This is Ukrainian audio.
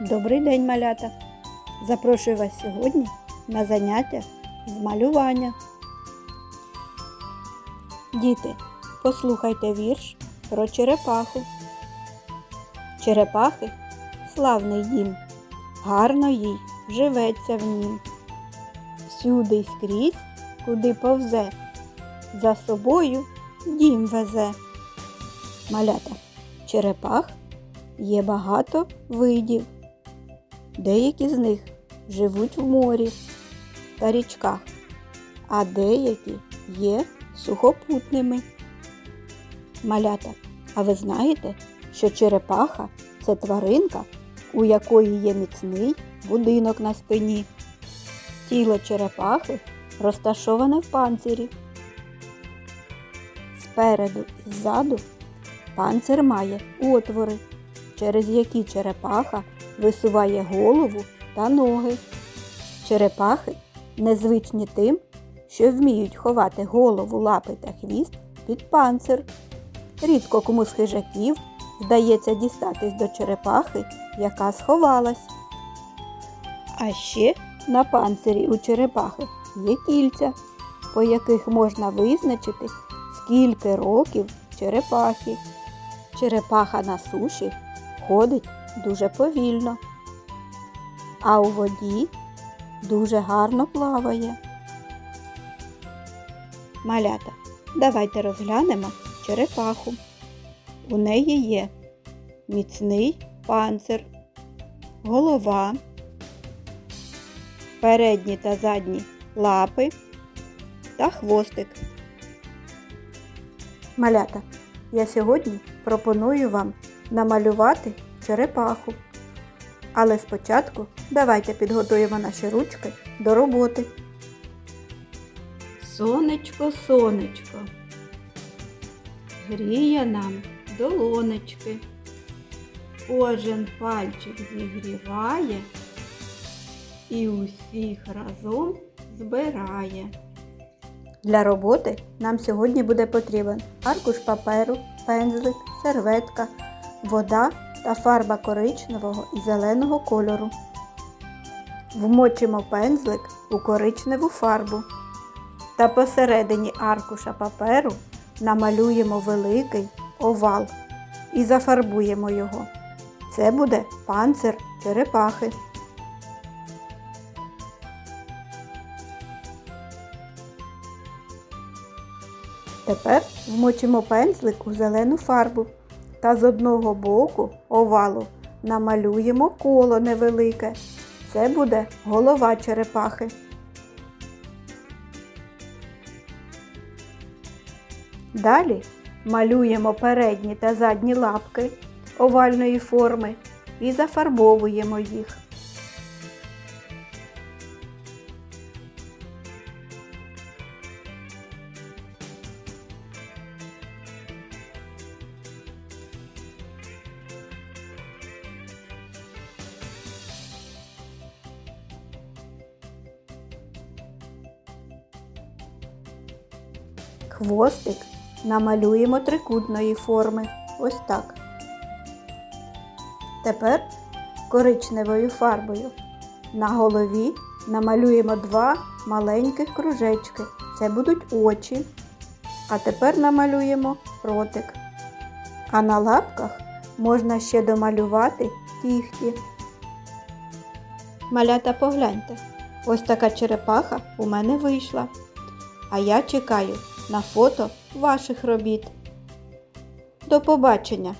Добрий день, малята! Запрошую вас сьогодні на заняття з малювання. Діти, послухайте вірш про черепаху. Черепахи славний дім, гарно їй живеться в нім. Всюди й скрізь, куди повзе, за собою дім везе. Малята, черепах є багато видів. Деякі з них живуть в морі та річках, а деякі є сухопутними. Малята, а ви знаєте, що черепаха це тваринка, у якої є міцний будинок на спині. Тіло черепахи розташоване в панцирі. Спереду і ззаду панцир має отвори, через які черепаха висуває голову та ноги. Черепахи незвичні тим, що вміють ховати голову, лапи та хвіст під панцир. Рідко кому з хижаків вдається дістатись до черепахи, яка сховалась. А ще на панцирі у черепахи є кільця, по яких можна визначити, скільки років черепахи. Черепаха на суші ходить дуже повільно, а у воді дуже гарно плаває. Малята, давайте розглянемо черепаху. У неї є міцний панцир, голова, передні та задні лапи та хвостик. Малята, я сьогодні пропоную вам намалювати черепаху. Але спочатку давайте підготуємо наші ручки до роботи. Сонечко, сонечко, гріє нам долонечки. Кожен пальчик зігріває і усіх разом збирає. Для роботи нам сьогодні буде потрібен аркуш паперу, пензлик, серветка, вода та фарба коричневого і зеленого кольору. Вмочимо пензлик у коричневу фарбу та посередині аркуша паперу намалюємо великий овал і зафарбуємо його. Це буде панцир черепахи. Тепер вмочимо пензлик у зелену фарбу та з одного боку овалу намалюємо коло невелике. Це буде голова черепахи. Далі малюємо передні та задні лапки овальної форми і зафарбовуємо їх. Хвостик намалюємо трикутної форми. Ось так. Тепер коричневою фарбою на голові намалюємо два маленьких кружечки. Це будуть очі. А тепер намалюємо ротик. А на лапках можна ще домалювати кігті. Малята погляньте, ось така черепаха у мене вийшла. А я чекаю на фото ваших робіт. До побачення!